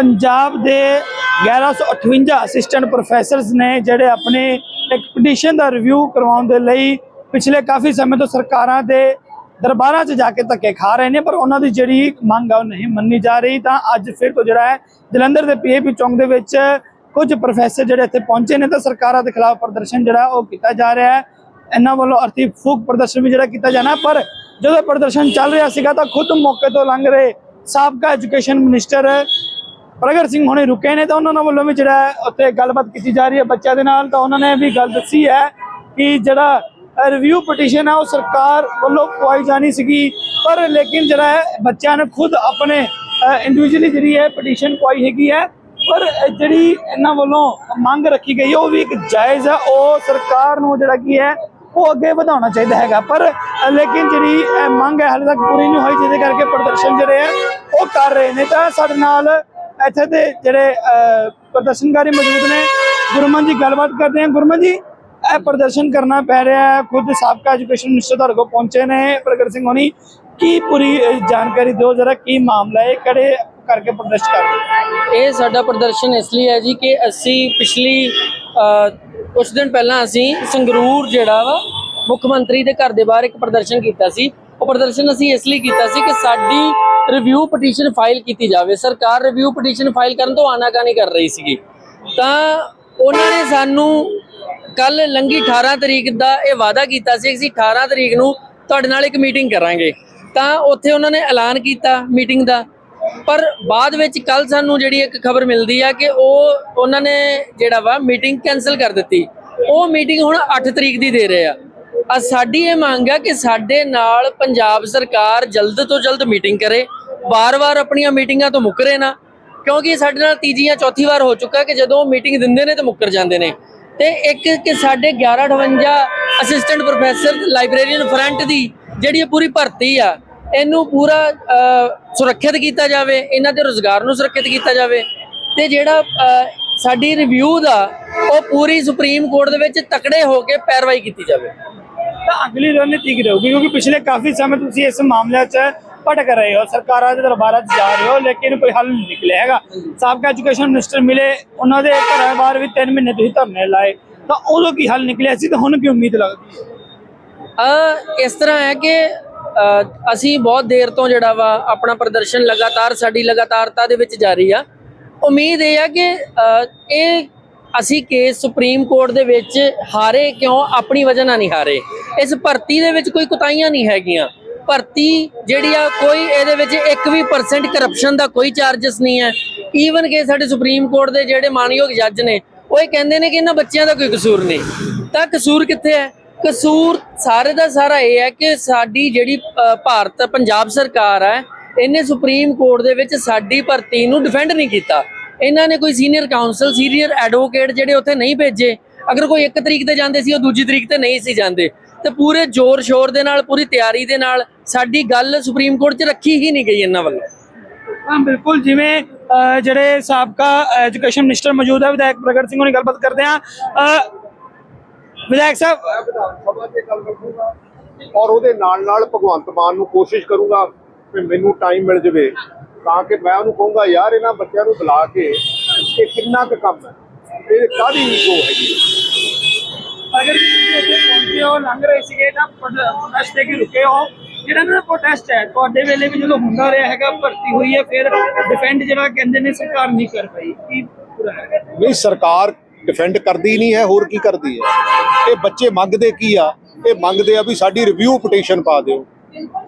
ਪੰਜਾਬ ਦੇ 1158 assistant professors ਨੇ ਜਿਹੜੇ ਆਪਣੇ ਇੱਕ ਪਟੀਸ਼ਨ ਦਾ ਰਿਵਿਊ ਕਰਵਾਉਣ ਦੇ ਲਈ ਪਿਛਲੇ ਕਾਫੀ ਸਮੇਂ ਤੋਂ ਸਰਕਾਰਾਂ ਦੇ ਦਰਬਾਰਾਂ 'ਚ ਜਾ ਕੇ ਧੱਕੇ ਖਾ ਰਹੇ ਨੇ, ਪਰ ਉਹਨਾਂ ਦੀ ਜਿਹੜੀ ਮੰਗ ਆ ਉਹ ਨਹੀਂ ਮੰਨੀ ਜਾ ਰਹੀ। ਤਾਂ ਅੱਜ ਫਿਰ ਤੋਂ ਜਿਹੜਾ ਹੈ, ਜਲੰਧਰ ਦੇ ਪੀਏਪੀ ਚੌਂਕ ਦੇ ਵਿੱਚ ਕੁਝ ਪ੍ਰੋਫੈਸਰ ਜਿਹੜੇ ਇੱਥੇ ਪਹੁੰਚੇ ਨੇ, ਤਾਂ ਸਰਕਾਰਾਂ ਦੇ ਖਿਲਾਫ ਪ੍ਰਦਰਸ਼ਨ ਜਿਹੜਾ ਉਹ ਕੀਤਾ ਜਾ ਰਿਹਾ ਹੈ। ਇਹਨਾਂ ਵੱਲੋਂ ਅਰਥੀ ਫੂਕ ਪ੍ਰਦਰਸ਼ਨ ਵੀ ਜਿਹੜਾ ਕੀਤਾ ਜਾਣਾ, ਪਰ ਜਦੋਂ ਪ੍ਰਦਰਸ਼ਨ ਚੱਲ ਰਿਹਾ ਸੀਗਾ, ਤਾਂ ਖੁਦ ਮੌਕੇ ਤੋਂ ਲੰਘ ਰਹੇ ਸਾਬਕਾ ਐਜੂਕੇਸ਼ਨ ਮਿਨਿਸਟਰ ਪ੍ਰਗਟ ਸਿੰਘ ਹੁਣੇ ਰੁਕੇ ਨੇ ਤਾਂ ਉਹਨਾਂ ਨਾਲ ਵੱਲੋਂ ਵੀ ਜਿਹੜਾ ਉੱਥੇ ਗੱਲਬਾਤ ਕੀਤੀ ਜਾ ਰਹੀ ਹੈ ਬੱਚਿਆਂ ਦੇ ਨਾਲ, ਤਾਂ ਉਹਨਾਂ ਨੇ ਵੀ ਗੱਲ ਦੱਸੀ ਹੈ ਕਿ ਜਿਹੜਾ ਰਿਵਿਊ ਪਟੀਸ਼ਨ ਹੈ ਉਹ ਸਰਕਾਰ ਵੱਲੋਂ ਪਵਾਈ ਜਾਣੀ ਸੀਗੀ। ਪਰ ਲੇਕਿਨ ਜਿਹੜਾ ਹੈ, ਬੱਚਿਆਂ ਨੇ ਖੁਦ ਆਪਣੇ ਇੰਡੀਵਿਜੂਅਲੀ ਜਿਹੜੀ ਹੈ ਪਟੀਸ਼ਨ ਪਵਾਈ ਹੈਗੀ ਹੈ, ਪਰ ਜਿਹੜੀ ਇਹਨਾਂ ਵੱਲੋਂ ਮੰਗ ਰੱਖੀ ਗਈ, ਉਹ ਵੀ ਇੱਕ ਜਾਇਜ਼ ਆ। ਉਹ ਸਰਕਾਰ ਨੂੰ ਜਿਹੜਾ ਕੀ ਹੈ, ਉਹ ਅੱਗੇ ਵਧਾਉਣਾ ਚਾਹੀਦਾ ਹੈਗਾ। ਪਰ ਲੇਕਿਨ ਜਿਹੜੀ ਮੰਗ ਹੈ, ਹਾਲੇ ਤੱਕ ਪੂਰੀ ਨਹੀਂ ਹੋਈ, ਜਿਹਦੇ ਕਰਕੇ ਪ੍ਰਦਰਸ਼ਨ ਜਿਹੜੇ ਹੈ ਉਹ ਕਰ ਰਹੇ ਨੇ। ਤਾਂ ਸਾਡੇ ਨਾਲ ਇੱਥੇ ਦੇ ਜਿਹੜੇ ਪ੍ਰਦਰਸ਼ਨਕਾਰੀ ਮੌਜੂਦ ਨੇ ਗੁਰਮਨ ਜੀ ਗੱਲਬਾਤ ਕਰਦੇ ਹਾਂ। ਗੁਰਮਨ ਜੀ ਇਹ ਪ੍ਰਦਰਸ਼ਨ ਕਰਨਾ ਪੈ ਰਿਹਾ ਹੈ। ਖੁਦ ਸਾਬਕਾ ਐਜੂਕੇਸ਼ਨ ਮਿਨਿਸਟਰ ਤੁਹਾਡੇ ਕੋਲ ਪਹੁੰਚੇ ਨੇ ਪ੍ਰਗਟ ਸਿੰਘ ਹੋਣੀ। ਕੀ ਪੂਰੀ ਜਾਣਕਾਰੀ ਦਿਓ ਜਰਾ ਕੀ ਮਾਮਲਾ ਹੈ ਕਿਹੜੇ ਕਰਕੇ ਪ੍ਰਦਰਸ਼ਨ ਕਰ ਰਹੇ ਇਹ ਸਾਡਾ ਪ੍ਰਦਰਸ਼ਨ ਇਸ ਲਈ ਹੈ ਜੀ ਕਿ ਅਸੀਂ ਪਿਛਲੀ ਅ, ਦਿਨ ਪਹਿਲਾਂ ਅਸੀਂ ਸੰਗਰੂਰ ਜਿਹੜਾ ਵਾ ਮੁੱਖ ਮੰਤਰੀ ਦੇ ਘਰ ਦੇ ਬਾਹਰ ਇੱਕ ਪ੍ਰਦਰਸ਼ਨ ਕੀਤਾ ਸੀ। ਉਹ ਪ੍ਰਦਰਸ਼ਨ ਅਸੀਂ ਇਸ ਲਈ ਕੀਤਾ ਸੀ ਕਿ ਸਾਡੀ ਰਿਵਿਊ ਪਟੀਸ਼ਨ ਫਾਈਲ ਕੀਤੀ ਜਾਵੇ। ਸਰਕਾਰ ਰਿਵਿਊ ਪਟੀਸ਼ਨ ਫਾਈਲ ਕਰਨ ਤੋਂ ਆਨਾਕਾਨੀ ਕਰ ਰਹੀ ਸੀਗੀ। ਤਾਂ ਉਹਨਾਂ ਨੇ ਸਾਨੂੰ ਕੱਲ ਲੰਗੀ 18 ਤਰੀਕ ਦਾ ਇਹ ਵਾਅਦਾ ਕੀਤਾ ਸੀ ਅਸੀਂ 18 ਤਰੀਕ ਨੂੰ ਤੁਹਾਡੇ ਨਾਲ ਇੱਕ ਮੀਟਿੰਗ ਕਰਾਂਗੇ। ਤਾਂ ਉੱਥੇ ਉਹਨਾਂ ਨੇ ਐਲਾਨ ਕੀਤਾ ਮੀਟਿੰਗ ਦਾ। ਪਰ ਬਾਅਦ ਵਿੱਚ ਕੱਲ ਸਾਨੂੰ ਜਿਹੜੀ ਇੱਕ ਖਬਰ ਮਿਲਦੀ ਆ ਕਿ ਉਹ ਉਹਨਾਂ ਨੇ ਜਿਹੜਾ ਵਾ ਮੀਟਿੰਗ ਕੈਨਸਲ ਕਰ ਦਿੱਤੀ। ਉਹ ਮੀਟਿੰਗ ਹੁਣ 8 ਤਰੀਕ ਦੀ ਦੇ ਰਹੇ ਆ। ਆ ਸਾਡੀ ਇਹ ਮੰਗ ਆ ਕਿ ਸਾਡੇ ਨਾਲ ਪੰਜਾਬ ਸਰਕਾਰ ਜਲਦ ਤੋਂ ਜਲਦ ਮੀਟਿੰਗ ਕਰੇ। ਵਾਰ-ਵਾਰ ਆਪਣੀਆਂ ਮੀਟਿੰਗਾਂ ਤੋਂ ਮੁੱਕਰੇ ਨਾ, ਕਿਉਂਕਿ ਸਾਡੇ ਨਾਲ ਤੀਜੀ ਜਾਂ ਚੌਥੀ ਵਾਰ ਹੋ ਚੁੱਕਾ ਕਿ ਜਦੋਂ ਮੀਟਿੰਗ ਦਿੰਦੇ ਨੇ ਤਾਂ ਮੁੱਕਰ ਜਾਂਦੇ ਨੇ। ਤੇ ਇੱਕ ਕਿ ਸਾਡੇ 1158 ਅਸਿਸਟੈਂਟ ਪ੍ਰੋਫੈਸਰ ਲਾਇਬ੍ਰੇਰੀਅਨ ਫਰੰਟ ਦੀ ਜਿਹੜੀ ਇਹ ਪੂਰੀ ਭਰਤੀ ਆ, ਇਹਨੂੰ ਪੂਰਾ ਸੁਰੱਖਿਅਤ ਕੀਤਾ ਜਾਵੇ, ਇਹਨਾਂ ਦੇ ਰੋਜ਼ਗਾਰ ਨੂੰ ਸੁਰੱਖਿਅਤ ਕੀਤਾ ਜਾਵੇ। ਤੇ ਜਿਹੜਾ ਸਾਡੀ ਰਿਵਿਊ ਦਾ, ਉਹ ਪੂਰੀ ਸੁਪਰੀਮ ਕੋਰਟ ਦੇ ਵਿੱਚ ਤਕੜੇ ਹੋ ਕੇ ਪੈਰਵਾਈ ਕੀਤੀ ਜਾਵੇ। ਤਾਂ ਅਗਲੀ ਰਣਨੀਤੀ ਕੀ ਰਹੂਗੀ? ਕਿਉਂਕਿ ਪਿਛਲੇ ਕਾਫੀ ਸਮੇਂ ਤੁਸੀਂ ਇਸ ਮਾਮਲੇ 'ਚ ਭਟਕ ਰਹੇ ਹੋ ਸਰਕਾਰਾਂ ਦੇ ਦਰਬਾਰਾਂ 'ਚ ਜਾ ਰਹੇ ਹੋ ਲੇਕਿਨ ਕੋਈ ਹੱਲ ਨਹੀਂ ਨਿਕਲਿਆ ਹੈਗਾ ਸਾਬਕਾ ਐਜੂਕੇਸ਼ਨ ਮਿਨਿਸਟਰ ਮਿਲੇ ਉਹਨਾਂ ਦੇ ਘਰਾਂ ਬਾਹਰ ਵੀ 3 ਮਹੀਨੇ ਤੁਸੀਂ ਧਰਨੇ ਲਾਏ ਤਾਂ ਉਦੋਂ ਕੀ ਹੱਲ ਨਿਕਲਿਆ ਸੀ ਤਾਂ ਹੁਣ ਕੀ ਉਮੀਦ ਲੱਗਦੀ ਹੈ ਅ ਇਸ ਤਰ੍ਹਾਂ ਹੈ ਕਿ ਅਸੀਂ ਬਹੁਤ ਦੇਰ ਤੋਂ ਜਿਹੜਾ ਵਾ ਆਪਣਾ ਪ੍ਰਦਰਸ਼ਨ ਲਗਾਤਾਰ ਸਾਡੀ ਲਗਾਤਾਰਤਾ ਦੇ ਵਿੱਚ ਜਾਰੀ ਆ ਉਮੀਦ ਇਹ ਆ ਕਿ ਇਹ ਅਸੀਂ ਕੇਸ ਸੁਪਰੀਮ ਕੋਰਟ ਦੇ ਵਿੱਚ ਹਾਰੇ ਕਿਉਂ ਆਪਣੀ ਵਜ੍ਹਾ ਨਾਲ ਨਹੀਂ ਹਾਰੇ ਇਸ ਭਰਤੀ ਦੇ ਵਿੱਚ ਕੋਈ ਕੁਤਾਈਆਂ ਨਹੀਂ ਹੈਗੀਆਂ ਭਰਤੀ ਜਿਹੜੀ ਆ ਕੋਈ ਇਹਦੇ ਵਿੱਚ ਇੱਕ ਵੀ ਪਰਸੈਂਟ ਕਰਪਸ਼ਨ ਦਾ ਕੋਈ ਚਾਰजेस ਨਹੀਂ ਹੈ। ਈਵਨ ਕਿ ਸਾਡੇ ਸੁਪਰੀਮ ਕੋਰਟ ਦੇ ਜਿਹੜੇ ਮਾਨਯੋਗ ਜੱਜ ਨੇ, ਉਹ ਇਹ ਕਹਿੰਦੇ ਨੇ ਕਿ ਇਹਨਾਂ ਬੱਚਿਆਂ ਦਾ ਕੋਈ ਕਸੂਰ ਨਹੀਂ। ਤਾਂ ਕਸੂਰ ਕਿੱਥੇ ਹੈ? ਕਸੂਰ ਸਾਰੇ ਦਾ ਸਾਰਾ ਇਹ ਹੈ ਕਿ ਸਾਡੀ ਜਿਹੜੀ ਭਾਰਤ, ਪੰਜਾਬ ਸਰਕਾਰ ਹੈ, ਇਹਨੇ ਸੁਪਰੀਮ ਕੋਰਟ ਦੇ ਵਿੱਚ ਸਾਡੀ ਭਰਤੀ ਨੂੰ ਡਿਫੈਂਡ ਨਹੀਂ ਕੀਤਾ। ਇਹਨਾਂ ਨੇ ਕੋਈ ਸੀਨੀਅਰ ਕਾਉਂਸਲ ਸੀਨੀਅਰ ਐਡਵੋਕੇਟ ਜਿਹੜੇ ਉੱਥੇ ਨਹੀਂ ਭੇਜੇ। ਅਗਰ ਕੋਈ ਇੱਕ ਤਰੀਕ ਤੇ ਜਾਂਦੇ ਸੀ, ਉਹ ਦੂਜੀ ਤਰੀਕ ਤੇ ਨਹੀਂ ਸੀ ਜਾਂਦੇ। ਤੇ ਪੂਰੇ ਜ਼ੋਰ ਸ਼ੋਰ ਦੇ ਨਾਲ ਪੂਰੀ ਤਿਆਰੀ ਦੇ ਨਾਲ ਸਾਡੀ ਗੱਲ ਸੁਪਰੀਮ ਕੋਰਟ 'ਚ ਰੱਖੀ ਹੀ ਨਹੀਂ ਗਈ ਇਹਨਾਂ ਵੱਲੋਂ। ਹਾਂ ਬਿਲਕੁਲ ਜਿਵੇਂ ਜਿਹੜੇ ਸਾਬਕਾ ਐਜੂਕੇਸ਼ਨ ਮਿਨਿਸਟਰ ਮੌਜੂਦ ਹੈ ਵਿਧਾਇਕ ਪ੍ਰਗਟ ਸਿੰਘ ਹੋਣੀ ਗੱਲਬਾਤ ਕਰਦੇ ਅ, ਵਿਧਾਇਕ ਸਾਹਿਬ। ਔਰ ਉਹਦੇ ਨਾਲ ਨਾਲ ਭਗਵੰਤ ਮਾਨ ਨੂੰ ਕੋਸ਼ਿਸ਼ ਕਰੂੰਗਾ ਕਿ ਮੈਨੂੰ ਟਾਈਮ ਮਿਲ ਜਵੇ। ਤਾਂ ਕਿ ਮੈਂ ਉਹਨੂੰ ਕਹੂੰਗਾ ਯਾਰ ਇਹਨਾਂ ਬੱਚਿਆਂ ਨੂੰ ਬੁਲਾ ਕੇ ਇਹ ਕਿੰਨਾ ਕੁ ਕੰਮ ਹੈ? ਇਹ ਕਾਹਦੀ ਈਗੋ ਹੈਗੀ। ਅਗਰ ਤੁਸੀਂ ਇੱਥੇ ਪਹੁੰਚੇ ਹੋ, ਲੰਘ ਰਹੇ ਸੀਗੇ ਤਾਂ ਪ੍ਰੋਟੈਸਟ ਤੇ ਕਿ ਰੁਕੇ ਹੋ। ਜਿਹੜਾ ਨਾ ਪ੍ਰੋਟੈਸਟ ਹੈ, ਤੁਹਾਡੇ ਵੇਲੇ ਵੀ ਜਦੋਂ ਹੁੰਦਾ ਰਿਹਾ ਹੈਗਾ, ਭਰਤੀ ਹੋਈ ਹੈ, ਫਿਰ ਡਿਫੈਂਡ ਜਿਹੜਾ ਕਹਿੰਦੇ ਨੇ ਸਰਕਾਰ ਨਹੀਂ ਕਰ ਪਾਈ। ਕੀ ਪੂਰਾ ਹੈ ਨਹੀਂ, ਸਰਕਾਰ ਡਿਫੈਂਡ ਕਰਦੀ ਨਹੀਂ ਹੈ, ਹੋਰ ਕੀ ਕਰਦੀ ਹੈ? ਇਹ ਬੱਚੇ ਮੰਗਦੇ ਕੀ ਆ? ਇਹ ਮੰਗਦੇ ਆ ਵੀ ਸਾਡੀ ਰਿਵਿਊ ਪਟੀਸ਼ਨ ਪਾ ਦਿਓ।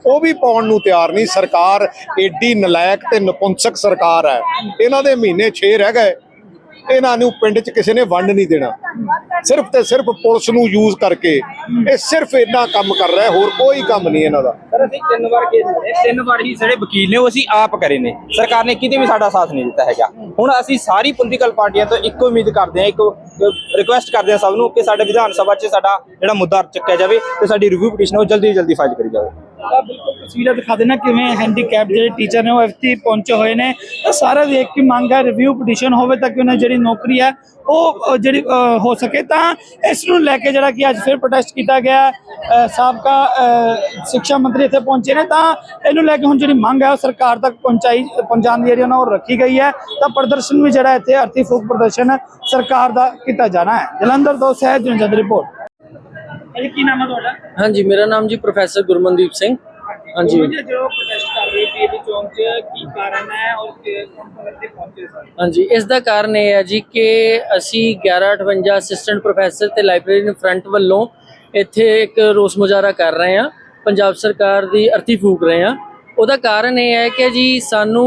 ਉਹ ਵੀ ਪਾਉਣ ਨੂੰ ਤਿਆਰ ਨਹੀਂ। ਸਰਕਾਰ ਏਡੀ ਨਲਾਇਕ ਤੇ ਨਪੁੰਸਕ ਸਰਕਾਰ ਹੈ। ਇਹਨਾਂ ਦੇ ਮਹੀਨੇ 6 ਰਹਿ ਗਏ। ਇਹਨਾਂ ਨੂੰ ਪਿੰਡ 'ਚ ਕਿਸੇ ਨੇ ਵੰਡ ਨਹੀਂ ਦੇਣਾ। ਸਿਰਫ ਤੇ ਸਿਰਫ ਪੁਲਿਸ ਨੂੰ ਯੂਜ਼ ਕਰਕੇ ਇਹ ਸਿਰਫ ਇੰਨਾ ਕੰਮ ਕਰ ਰਿਹਾ ਹੈ, ਹੋਰ ਕੋਈ ਕੰਮ ਨਹੀਂ ਇਹਨਾਂ ਦਾ। ਸਰ ਅਸੀਂ ਤਿੰਨ ਵਾਰ ਕੇਸ ਲੜੇ। ਤਿੰਨ ਵਾਰ ਹੀ ਜਿਹੜੇ ਵਕੀਲ ਨੇ ਉਹ ਅਸੀਂ ਆਪ ਕਰੇ ਨੇ। ਸਰਕਾਰ ਨੇ ਕਿਤੇ ਵੀ ਸਾਡਾ ਸਾਥ ਨਹੀਂ ਦਿੱਤਾ ਹੈਗਾ। ਹੁਣ ਅਸੀਂ ਸਾਰੀ ਪੋਲੀਟੀਕਲ ਪਾਰਟੀਆਂ ਤੋਂ ਇੱਕੋ ਉਮੀਦ ਕਰਦੇ ਹਾਂ ਇੱਕ ਰਿਕੁਐਸਟ ਕਰਦੇ ਹਾਂ ਸਭ ਨੂੰ ਕਿ ਸਾਡੇ ਵਿਧਾਨ ਸਭਾ 'ਚ ਸਾਡਾ ਜਿਹੜਾ ਮੁੱਦਾ ਚੱਕਿਆ ਜਾਵੇ ਤੇ ਸਾਡੀ ਰਿਵਿਊ ਪਟੀਸ਼ਨ ਉਹ ਜਲਦੀ ਜਲਦੀ ਫਾਈਲ ਕਰੀ ਜਾਵੇ। ਬਿਲਕੁਲ ਤਸਵੀਰਾਂ ਦਿਖਾ ਦੇਣਾ ਕਿਵੇਂ ਹੈਂਡੀਕੈਪ ਜਿਹੜੇ ਟੀਚਰ ਨੇ ਉਹ ਐਫਟੀ ਪਹੁੰਚੇ ਹੋਏ ਨੇ। ਤਾਂ ਸਾਰਾ ਵੇਖ ਕੇ ਮੰਗ ਹੈ ਰਿਵਿਊ ਪਟੀਸ਼ਨ ਹੋਵੇ ਤਾਂ ਕਿ ਉਹਨਾਂ ਦੀ ਜਿਹੜੀ ਨੌਕਰੀ ਹੈ ਉਹ ਜਿਹੜੀ ਹੋ ਸਕੇ ਤਾਂ ਇਸ ਨੂੰ ਲੈ ਕੇ ਜਿਹੜਾ ਕਿ ਅੱਜ ਫਿਰ ਪ੍ਰੋਟੈਸਟ ਕੀਤਾ ਗਿਆ। ਸਾਬਕਾ ਸਿੱਖਿਆ ਮੰਤਰੀ ਇੱਥੇ ਪਹੁੰਚੇ ਨੇ ਤਾਂ ਇਹਨੂੰ ਲੈ ਕੇ ਹੁਣ ਜਿਹੜੀ ਮੰਗ ਹੈ ਉਹ ਸਰਕਾਰ ਤੱਕ ਪਹੁੰਚਾਈ ਪਹੁੰਚਾਉਣ ਦੀ ਜਿਹੜੀ ਉਹਨਾਂ ਉਹ ਰੱਖੀ ਗਈ ਹੈ। ਤਾਂ ਪ੍ਰਦਰਸ਼ਨ ਵੀ ਜਿਹੜਾ ਇੱਥੇ ਅਰਥੀ ਫੂਕ ਪ੍ਰਦਰਸ਼ਨ ਸਰਕਾਰ ਦਾ ਕੀਤਾ ਜਾਣਾ ਹੈ। ਜਲੰਧਰ ਤੋਂ ਸਹਿਜ ਜੁੰਜਦ ਰਿਪੋਰਟ। ਇਹ ਕੀ ਨਾਮ ਹੈ ਤੁਹਾਡਾ? ਹਾਂਜੀ ਮੇਰਾ ਨਾਮ ਜੀ ਪ੍ਰੋਫੈਸਰ ਗੁਰਮਨਦੀਪ ਸਿੰਘ। ਹਾਂਜੀ। ਜੋ ਪ੍ਰੋਟੈਸਟ ਕਰ ਰਹੀ ਸੀ ਇਹਦੇ ਚੌਂਕ 'ਚ ਕੀ ਕਾਰਨ ਹੈ ਔਰ ਕੌਣ ਕੌਣ ਇੱਥੇ ਪਹੁੰਚੇ ਸਨ? ਹਾਂਜੀ ਇਸ ਦਾ ਕਾਰਨ ਇਹ ਹੈ ਜੀ ਕਿ ਅਸੀਂ 1158 ਅਸਿਸਟੈਂਟ ਪ੍ਰੋਫੈਸਰ ਤੇ ਲਾਇਬ੍ਰੇਰੀਅਨ ਫਰੰਟ ਵੱਲੋਂ ਇੱਥੇ ਇੱਕ ਰੋਸ ਮੁਜ਼ਾਹਰਾ ਕਰ ਰਹੇ ਹਾਂ। ਪੰਜਾਬ ਸਰਕਾਰ ਦੀ ਅਰਥੀ ਫੂਕ ਰਹੇ ਹਾਂ। ਉਹਦਾ ਕਾਰਨ ਇਹ ਹੈ ਕਿ ਜੀ ਸਾਨੂੰ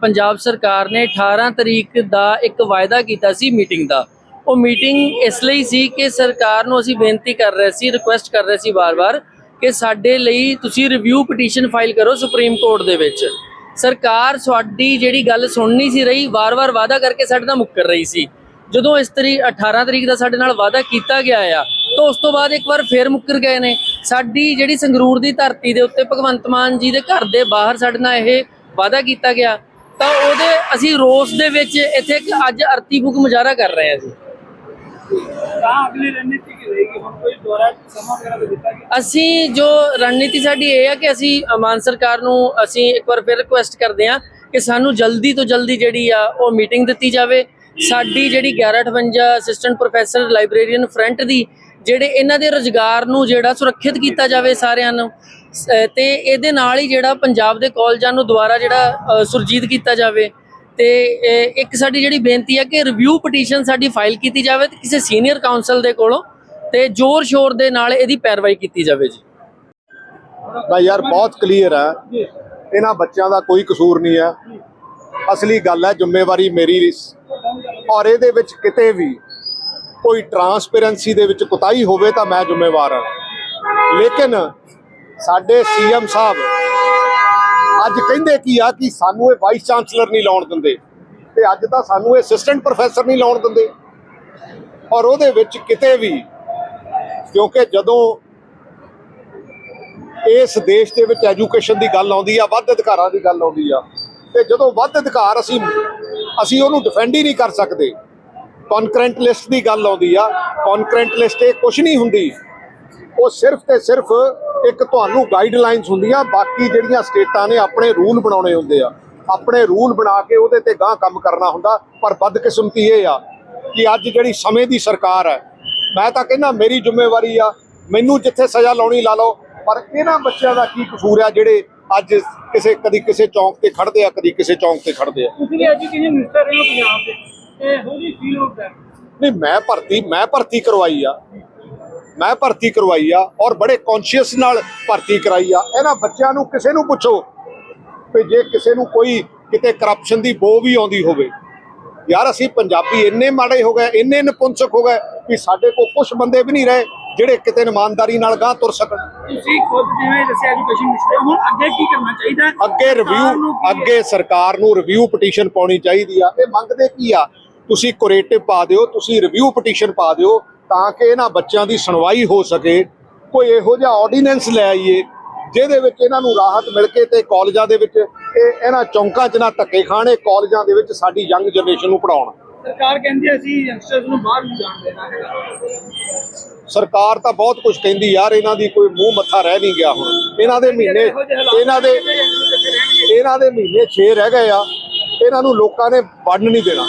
ਪੰਜਾਬ ਸਰਕਾਰ ਨੇ 18 ਤਰੀਕ ਦਾ ਇੱਕ ਵਾਅਦਾ ਕੀਤਾ ਸੀ ਮੀਟਿੰਗ ਦਾ। ਉਹ ਮੀਟਿੰਗ ਇਸ ਲਈ ਸੀ ਕਿ ਸਰਕਾਰ ਨੂੰ ਅਸੀਂ ਬੇਨਤੀ ਕਰ ਰਹੇ ਸੀ ਰਿਕੁਐਸਟ ਕਰ ਰਹੇ ਸੀ ਵਾਰ-ਵਾਰ ਕਿ ਸਾਡੇ ਲਈ ਤੁਸੀਂ ਰਿਵਿਊ ਪਟੀਸ਼ਨ ਫਾਈਲ ਕਰੋ ਸੁਪਰੀਮ ਕੋਰਟ ਦੇ ਵਿੱਚ। ਸਰਕਾਰ ਸਾਡੀ ਜਿਹੜੀ ਗੱਲ ਸੁਣਨੀ ਸੀ ਰਹੀ, ਵਾਰ-ਵਾਰ ਵਾਅਦਾ ਕਰਕੇ ਸਾਡੇ ਨਾਲ ਮੁੱਕਰ ਰਹੀ ਸੀ। ਜਦੋਂ ਇਸ ਤਰੀ 18 ਤਰੀਕ ਦਾ ਸਾਡੇ ਨਾਲ ਵਾਅਦਾ ਕੀਤਾ ਗਿਆ ਆ, ਤਾਂ ਉਸ ਤੋਂ ਬਾਅਦ ਇੱਕ ਵਾਰ ਫੇਰ ਮੁੱਕਰ ਗਏ ਨੇ। ਸਾਡੀ ਜਿਹੜੀ ਸੰਗਰੂਰ ਦੀ ਧਰਤੀ ਦੇ ਉੱਤੇ ਭਗਵੰਤ ਮਾਨ ਜੀ ਦੇ ਘਰ ਦੇ ਬਾਹਰ ਸਾਡੇ ਨਾਲ ਇਹ ਵਾਅਦਾ ਕੀਤਾ ਗਿਆ। ਤਾਂ ਉਹਦੇ ਅਸੀਂ ਰੋਸ ਦੇ ਵਿੱਚ ਇੱਥੇ ਅੱਜ ਅਰਤੀ ਬੁੱਕ ਮੁਜ਼ਾਹਰਾ ਕਰ ਰਹੇ ਹਾਂ ਜੀ। ਅਸੀਂ ਜੋ ਰਣਨੀਤੀ ਸਾਡੀ ਇਹ ਹੈ ਕਿ ਅਸੀਂ ਮਾਨ ਸਰਕਾਰ ਨੂੰ ਅਸੀਂ ਇੱਕ ਵਾਰ ਫਿਰ ਰਿਕੁਐਸਟ ਕਰਦੇ ਹਾਂ ਕਿ ਸਾਨੂੰ ਜਲਦੀ ਤੋਂ ਜਲਦੀ ਜਿਹੜੀ ਆ ਉਹ ਮੀਟਿੰਗ ਦਿੱਤੀ ਜਾਵੇ। ਸਾਡੀ ਜਿਹੜੀ 1158 ਅਸਿਸਟੈਂਟ ਪ੍ਰੋਫੈਸਰ ਲਾਇਬ੍ਰੇਰੀਅਨ ਫਰੰਟ ਦੀ, ਜਿਹੜੇ ਇਹਨਾਂ ਦੇ ਰੋਜ਼ਗਾਰ ਨੂੰ ਜਿਹੜਾ ਸੁਰੱਖਿਅਤ ਕੀਤਾ ਜਾਵੇ ਸਾਰਿਆਂ ਨੂੰ ਸ- ਤੇ ਇਹਦੇ ਨਾਲ ਹੀ ਜਿਹੜਾ ਪੰਜਾਬ ਦੇ ਕਾਲਜਾਂ ਨੂੰ ਦੁਬਾਰਾ ਜਿਹੜਾ ਸੁਰਜੀਤ ਕੀਤਾ ਜਾਵੇ। ਤੇ ਇੱਕ ਸਾਡੀ ਜਿਹੜੀ ਬੇਨਤੀ ਹੈ ਕਿ ਰਿਵਿਊ ਪਟੀਸ਼ਨ ਸਾਡੀ ਫਾਈਲ ਕੀਤੀ ਜਾਵੇ ਤੇ ਕਿਸੇ ਸੀਨੀਅਰ ਕਾਉਂਸਲ ਦੇ ਕੋਲੋਂ ਤੇ ਜ਼ੋਰ ਸ਼ੋਰ ਦੇ ਨਾਲ ਇਹਦੀ ਪੈਰਵਾਈ ਕੀਤੀ ਜਾਵੇ ਜੀ। ਨਾ ਯਾਰ ਬਹੁਤ ਕਲੀਅਰ ਹੈ ਇਹਨਾਂ ਬੱਚਿਆਂ ਦਾ ਕੋਈ ਕਸੂਰ ਨਹੀਂ ਹੈ ਅਸਲੀ ਗੱਲ ਹੈ ਜ਼ਿੰਮੇਵਾਰੀ ਮੇਰੀ ਔਰ ਇਹਦੇ ਵਿੱਚ ਕਿਤੇ ਵੀ ਕੋਈ ਟਰਾਂਸਪੇਰੈਂਸੀ ਦੇ ਵਿੱਚ ਕੁਤਾਹੀ ਹੋਵੇ ਤਾਂ ਮੈਂ ਜ਼ਿੰਮੇਵਾਰ ਹਾਂ। ਲੇਕਿਨ ਸਾਡੇ ਸੀਐਮ ਸਾਹਿਬ ਅੱਜ ਕਹਿੰਦੇ ਕੀ ਆ ਕਿ ਸਾਨੂੰ ਇਹ ਵਾਈਸ ਚਾਂਸਲਰ ਨਹੀਂ ਲਾਉਣ ਦਿੰਦੇ ਤੇ ਅੱਜ ਤਾਂ ਸਾਨੂੰ ਇਹ ਅਸਿਸਟੈਂਟ ਪ੍ਰੋਫੈਸਰ ਨਹੀਂ ਲਾਉਣ ਦਿੰਦੇ। ਔਰ ਉਹਦੇ ਵਿੱਚ ਕਿਤੇ ਵੀ ਕਿਉਂਕਿ ਜਦੋਂ ਇਸ ਦੇਸ਼ ਦੇ ਵਿੱਚ ਐਜੂਕੇਸ਼ਨ ਦੀ ਗੱਲ ਆਉਂਦੀ ਆ, ਵੱਧ ਅਧਿਕਾਰਾਂ ਦੀ ਗੱਲ ਆਉਂਦੀ ਆ, ਤੇ ਜਦੋਂ ਵੱਧ ਅਧਿਕਾਰ ਅਸੀਂ ਅਸੀਂ ਉਹਨੂੰ ਡਿਫੈਂਡ ਹੀ ਨਹੀਂ ਕਰ ਸਕਦੇ। ਕਨਕਰੈਂਟ ਲਿਸਟ ਦੀ ਗੱਲ ਆਉਂਦੀ ਆ ਕਨਕਰੈਂਟ ਲਿਸਟ ਇਹ ਕੁਝ ਨਹੀਂ ਹੁੰਦੀ। ਉਹ ਸਿਰਫ ਤੇ ਸਿਰਫ ਇੱਕ ਤੁਹਾਨੂੰ ਗਾਈਡਲਾਈਨਸ ਹੁੰਦੀਆਂ ਬਾਕੀ ਜਿਹੜੀਆਂ ਸਟੇਟਾਂ ਨੇ ਆਪਣੇ ਰੂਲ ਬਣਾਉਣੇ ਹੁੰਦੇ ਆ। ਆਪਣੇ ਰੂਲ ਬਣਾ ਕੇ ਉਹਦੇ ਤੇ ਗਾਂ ਕੰਮ ਕਰਨਾ ਹੁੰਦਾ ਪਰ ਬਦਕਿਸਮਤੀ ਇਹ ਆ ਕਿ ਅੱਜ ਜਿਹੜੀ ਸਮੇਂ ਦੀ ਸਰਕਾਰ ਹੈ ਮੈਂ ਤਾਂ ਕਹਿੰਦਾ ਮੇਰੀ ਜ਼ਿੰਮੇਵਾਰੀ ਆ ਮੈਨੂੰ ਜਿੱਥੇ ਸਜ਼ਾ ਲਾਉਣੀ ਲਾ ਲਓ ਪਰ ਇਹਨਾਂ ਬੱਚਿਆਂ ਦਾ ਕੀ ਕਸੂਰ ਆ ਜਿਹੜੇ ਅੱਜ ਕਿਸੇ ਕਦੀ ਕਿਸੇ ਚੌਂਕ ਤੇ ਖੜਦੇ ਆ ਕਦੀ ਕਿਸੇ ਚੌਂਕ ਤੇ ਖੜਦੇ ਆ। ਤੁਸੀਂ ਵੀ ਐਜੂਕੇਸ਼ਨ ਮਿਨਿਸਟਰ ਰਹੇ ਹੋ ਪੰਜਾਬ ਦੇ ਤੇ ਹੋ ਜੀ ਫੀਲ ਹੁੰਦਾ। ਨਹੀਂ ਮੈਂ ਭਰਤੀ ਮੈਂ ਭਰਤੀ ਕਰਵਾਈ ਆ। ਮੈਂ ਭਰਤੀ ਕਰਵਾਈ ਆ ਔਰ ਬੜੇ ਕੌਨਸ਼ੀਅਸ ਨਾਲ ਭਰਤੀ ਕਰਾਈ ਆ। ਇਹਨਾਂ ਬੱਚਿਆਂ ਨੂੰ ਕਿਸੇ ਨੂੰ ਪੁੱਛੋ ਵੀ ਜੇ ਕਿਸੇ ਨੂੰ ਕੋਈ ਕਿਤੇ ਕਰਪਸ਼ਨ ਦੀ ਬੋ ਵੀ ਆਉਂਦੀ ਹੋਵੇ। ਯਾਰ ਅਸੀਂ ਪੰਜਾਬੀ ਇੰਨੇ ਮਾੜੇ ਹੋ ਗਏ ਇੰਨੇ ਨਪੁੰਸਕ ਹੋ ਗਏ ਕਿ ਸਾਡੇ ਕੋਲ ਕੁਝ ਬੰਦੇ ਵੀ ਨਹੀਂ ਰਹੇ ਜਿਹੜੇ ਕਿਤੇ ਇਮਾਨਦਾਰੀ ਨਾਲ ਗਾਂ ਤੁਰ ਸਕਣ। ਤੁਸੀਂ ਖੁਦ ਜਿਵੇਂ ਦੱਸਿਆ ਐਜੂਕੇਸ਼ਨ ਮਿਨਿਸਟਰ ਹੁਣ ਅੱਗੇ ਕੀ ਕਰਨਾ ਚਾਹੀਦਾ? ਅੱਗੇ ਰਿਵਿਊ ਕੀ- ਅੱਗੇ ਸਰਕਾਰ ਨੂੰ ਰਿਵਿਊ ਪਟੀਸ਼ਨ ਪਾਉਣੀ ਚਾਹੀਦੀ ਆ। ਇਹ ਮੰਗਦੇ ਕੀ ਆ? ਤੁਸੀਂ ਕੋਰੇਟਿਵ ਪਾ ਦਿਓ ਤੁਸੀਂ ਰਿਵਿਊ ਪਟੀਸ਼ਨ ਪਾ ਦਿਓ। ਤਾਂ ਕਿ ਇਹਨਾਂ ਬੱਚਿਆਂ ਦੀ ਸੁਣਵਾਈ ਹੋ ਸਕੇ ਕੋਈ ਇਹੋ ਜਿਹਾ ਆਰਡੀਨੈਂਸ ਲੈ ਆਈਏ ਜਿਹਦੇ ਵਿੱਚ ਇਹਨਾਂ ਨੂੰ ਰਾਹਤ ਮਿਲ ਕੇ ਤੇ ਕਾਲਜਾਂ ਦੇ ਵਿੱਚ ਇਹ ਇਹਨਾਂ ਚੌਂਕਾਂ 'ਚ ਨਾ ਧੱਕੇ ਖਾਣੇ ਕਾਲਜਾਂ ਦੇ ਵਿੱਚ ਸਾਡੀ ਯੰਗ ਜਨਰੇਸ਼ਨ ਨੂੰ ਪੜਾਉਣ ਸਰਕਾਰ ਕਹਿੰਦੀ ਹੈ ਅਸੀਂ ਯੰਗਸਟਰਸ ਨੂੰ ਬਾਹਰ ਨਹੀਂ ਜਾਣ ਦੇਣਾ ਸਰਕਾਰ ਤਾਂ ਬਹੁਤ ਕੁਝ ਕਹਿੰਦੀ ਯਾਰ ਇਹਨਾਂ ਦੀ ਕੋਈ ਮੂੰਹ ਮੱਥਾ ਰਹਿ ਨਹੀਂ ਗਿਆ ਹੁਣ। ਇਹਨਾਂ ਦੇ ਮਹੀਨੇ ਇਹਨਾਂ ਦੇ ਇਹਨਾਂ ਦੇ ਮਹੀਨੇ 6 ਰਹਿ ਗਏ ਆ। ਇਹਨਾਂ ਨੂੰ ਲੋਕਾਂ ਨੇ ਵੜਨ ਨਹੀਂ ਦੇਣਾ।